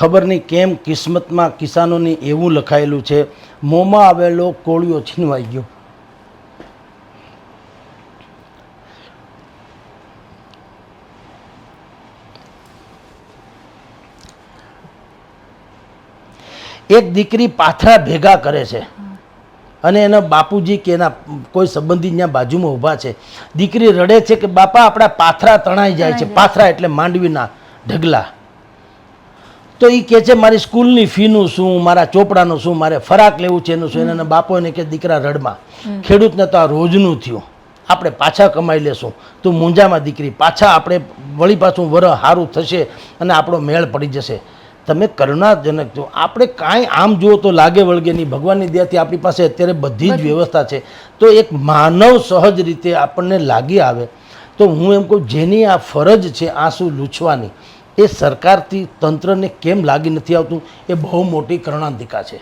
ખબર નહીં કેમ કિસ્મતમાં કિસાનોની એવું લખાયેલું છે મોંમાં આવેલો કોળિયો છીનવાઈ ગયો. એક દીકરી પાથરા ભેગા કરે છે અને એના બાપુજી કે એના કોઈ સંબંધી ત્યાં બાજુમાં ઊભા છે. દીકરી રડે છે કે બાપા આપણા પાથરા તણાઈ જાય છે. પાથરા એટલે માંડવીના ઢગલા. તો એ કહે છે મારી સ્કૂલની ફીનું શું મારા ચોપડાનું શું મારે ફરાક લેવું છે એનું શું? એના બાપો એને કે દીકરા રડમાં ખેડૂતને તો આ રોજનું થયું. આપણે પાછા કમાઈ લેશું. તું મૂંઝામાં દીકરી પાછા આપણે વળી પાછું વર સારું થશે અને આપણો મેળ પડી જશે. તમે કરુણાજનક છો. આપણે કાંઈ આમ જુઓ તો લાગે વળગે નહીં. ભગવાનની દયાથી આપણી પાસે અત્યારે બધી જ વ્યવસ્થા છે. તો એક માનવ સહજ રીતે આપણને લાગી આવે. તો હું એમ કહું જેની આ ફરજ છે આંસુ લૂછવાની એ સરકારથી તંત્રને કેમ લાગી નથી આવતું એ બહુ મોટી કરણાંતિકા છે.